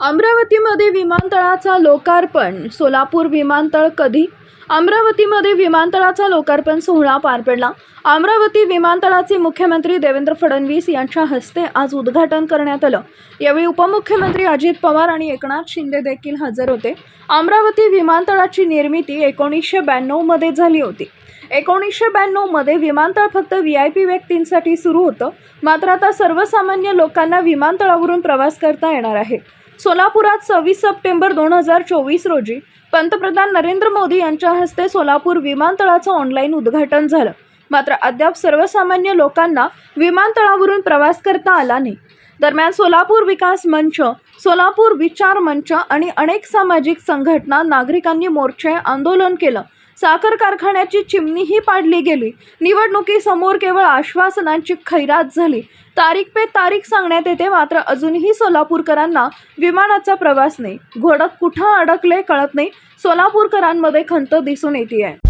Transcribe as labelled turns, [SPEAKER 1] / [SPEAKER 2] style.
[SPEAKER 1] अमरावतीमध्ये विमानतळाचा लोकार्पण सोलापूर विमानतळ कधी? अमरावतीमध्ये विमानतळाचा लोकार्पण सोहळा पार पडला. अमरावती विमानतळाचे मुख्यमंत्री देवेंद्र फडणवीस यांच्या हस्ते आज उद्घाटन करण्यात आलं. यावेळी उपमुख्यमंत्री अजित पवार आणि एकनाथ शिंदे देखील हजर होते. अमरावती विमानतळाची निर्मिती एकोणीसशे ब्याण्णवमध्ये झाली होती. एकोणीसशे ब्याण्णवमध्ये विमानतळ फक्त व्ही आय पी व्यक्तींसाठी सुरू होतं. मात्र आता सर्वसामान्य लोकांना विमानतळावरून प्रवास करता येणार आहे. सोलापुरात सव्वीस सप्टेंबर दोन हजार चोवीस रोजी पंतप्रधान नरेंद्र मोदी यांच्या हस्ते सोलापूर विमानतळाचं ऑनलाईन उद्घाटन झालं. मात्र अद्याप सर्वसामान्य लोकांना विमानतळावरून प्रवास करता आला नाही. दरम्यान सोलापूर विकास मंच सोलापूर विचार मंच आणि अनेक सामाजिक संघटना नागरिकांनी मोर्चे आंदोलन केलं. साखर कारखान्याची चिमणीही पाडली गेली. निवडणुकीसमोर केवळ आश्वासनांची खैरात झाली. तारीख पे तारीख सांगण्यात येते मात्र अजूनही सोलापूरकरांना विमानाचा प्रवास नाही. घोडत कुठं अडकले कळत नाही. सोलापूरकरांमध्ये खंत दिसून येते आहे